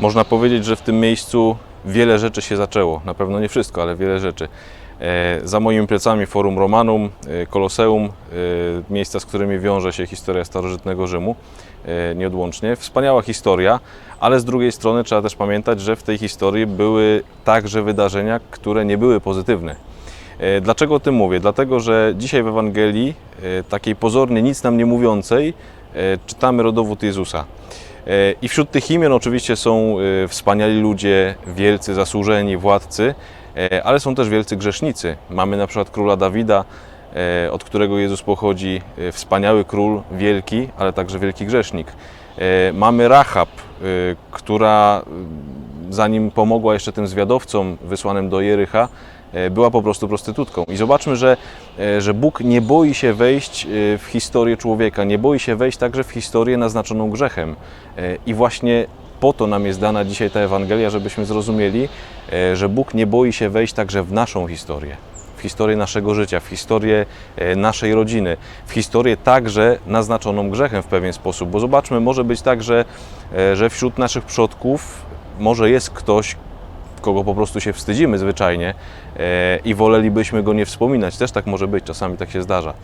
Można powiedzieć, że w tym miejscu wiele rzeczy się zaczęło. Na pewno nie wszystko, ale wiele rzeczy. E, Za moimi plecami Forum Romanum, e, Koloseum, e, miejsca, z którymi wiąże się historia starożytnego Rzymu nieodłącznie. Wspaniała historia, ale z drugiej strony trzeba też pamiętać, że w tej historii były także wydarzenia, które nie były pozytywne. Dlaczego o tym mówię? Dlatego, że dzisiaj w Ewangelii, takiej pozornie nic nam nie mówiącej, czytamy rodowód Jezusa. E, I wśród tych imion oczywiście są e, wspaniali ludzie, wielcy, zasłużeni, władcy, e, ale są też wielcy grzesznicy. Mamy na przykład króla Dawida, od którego Jezus pochodzi, wspaniały król, wielki, ale także wielki grzesznik. Mamy Rahab, która zanim pomogła jeszcze tym zwiadowcom wysłanym do Jericha, była po prostu prostytutką. I zobaczmy, że, e, że Bóg nie boi się wejść e, w historię człowieka, nie boi się wejść także w historię naznaczoną grzechem. E, I właśnie po to nam jest dana dzisiaj ta Ewangelia, żebyśmy zrozumieli, e, że Bóg nie boi się wejść także w naszą historię. W historię naszego życia, w historię e, naszej rodziny, w historię także naznaczoną grzechem w pewien sposób. Bo zobaczmy, może być tak, że, e, że wśród naszych przodków może jest ktoś, kogo po prostu się wstydzimy zwyczajnie e, i wolelibyśmy go nie wspominać. Też tak może być, czasami tak się zdarza.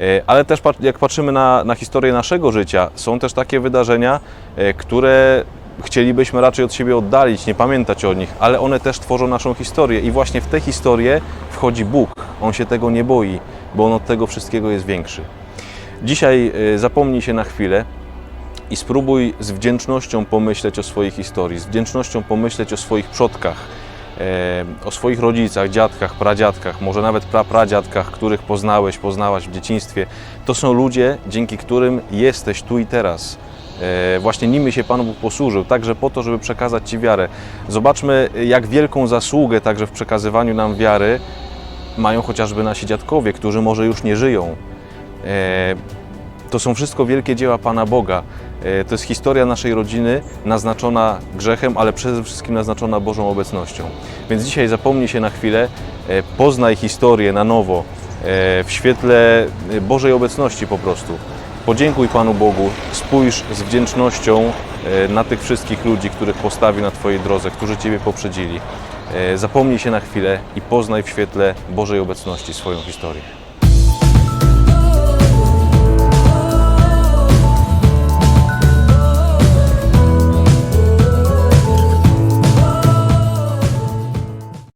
E, Ale też jak patrzymy na, na historię naszego życia, są też takie wydarzenia, e, które chcielibyśmy raczej od siebie oddalić, nie pamiętać o nich, ale one też tworzą naszą historię i właśnie w tę historię wchodzi Bóg. On się tego nie boi, bo On od tego wszystkiego jest większy. Dzisiaj zapomnij się na chwilę, i spróbuj z wdzięcznością pomyśleć o swojej historii, z wdzięcznością pomyśleć o swoich przodkach, e, o swoich rodzicach, dziadkach, pradziadkach, może nawet prapradziadkach, których poznałeś, poznałaś w dzieciństwie. To są ludzie, dzięki którym jesteś tu i teraz. E, Właśnie nimi się Pan Bóg posłużył, także po to, żeby przekazać Ci wiarę. Zobaczmy, jak wielką zasługę także w przekazywaniu nam wiary mają chociażby nasi dziadkowie, którzy może już nie żyją. E, to są wszystko wielkie dzieła Pana Boga. E, To jest historia naszej rodziny naznaczona grzechem, ale przede wszystkim naznaczona Bożą obecnością. Więc dzisiaj zapomnij się na chwilę, e, poznaj historię na nowo e, w świetle Bożej obecności po prostu. Podziękuj Panu Bogu, spójrz z wdzięcznością na tych wszystkich ludzi, których postawi na Twojej drodze, którzy Ciebie poprzedzili. Zapomnij się na chwilę i poznaj w świetle Bożej obecności swoją historię.